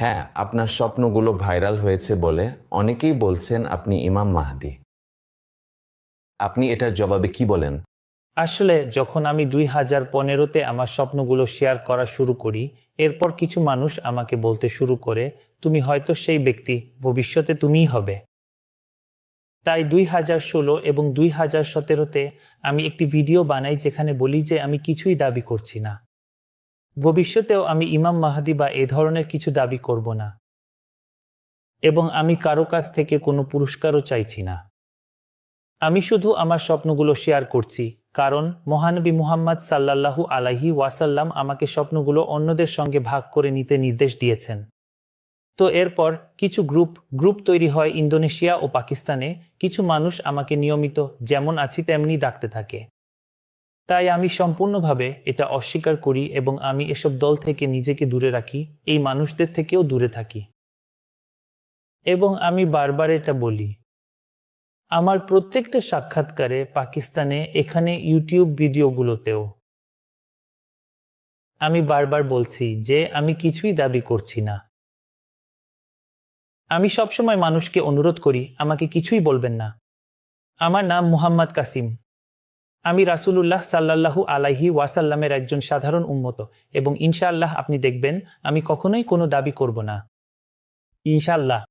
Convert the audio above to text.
হ্যাঁ আপনার স্বপ্নগুলো ভাইরাল হয়েছে বলে অনেকেই বলছেন আপনি ইমাম মাহাদি। আপনি এটার জবাবে কি বলেন? আসলে যখন আমি দুই হাজার পনেরোতে আমার স্বপ্নগুলো শেয়ার করা শুরু করি, এরপর কিছু মানুষ আমাকে বলতে শুরু করে, তুমি হয়তো সেই ব্যক্তি, ভবিষ্যতে তুমিই হবে। তাই দুই হাজার ষোলো এবং দুই হাজার সতেরোতে আমি একটি ভিডিও বানাই যেখানে বলি যে আমি কিছুই দাবি করছি না। ভবিষ্যতেও আমি ইমাম মাহাদি বা এ ধরনের কিছু দাবি করব না। এবং আমি কারও কাছ থেকে কোনো পুরস্কারও চাইছি না। আমি শুধু আমার স্বপ্নগুলো শেয়ার করছি, কারণ মহানবী মুহাম্মদ সাল্লাল্লাহু আলাইহি ওয়াসাল্লাম আমাকে স্বপ্নগুলো অন্যদের সঙ্গে ভাগ করে নিতে নির্দেশ দিয়েছেন। তো এরপর কিছু গ্রুপ গ্রুপ তৈরি হয় ইন্দোনেশিয়া ও পাকিস্তানে, কিছু মানুষ আমাকে নিয়মিত যেমন আছি তেমনি ডাকতে থাকে। তাই আমি সম্পূর্ণভাবে এটা অস্বীকার করি এবং আমি এসব দল থেকে নিজেকে দূরে রাখি, এই মানুষদের থেকেও দূরে থাকি। এবং আমি বারবার এটা বলি। আমার প্রত্যেকটা সাক্ষাৎকারে পাকিস্তানে এখানে ইউটিউব ভিডিওগুলোতেও আমি বারবার বলছি যে আমি কিছুই দাবি করছি না। আমি সবসময় মানুষকে অনুরোধ করি, আমাকে কিছুই বলবেন না। আমার নাম মুহাম্মদ কাসিম। আমি রাসূলুল্লাহ সাল্লাল্লাহু আলাইহি ওয়াসাল্লামের একজন সাধারণ উম্মত এবং ইনশাআল্লাহ আপনি দেখবেন, আমি কখনোই কোনো দাবি করব না। ইনশাআল্লাহ।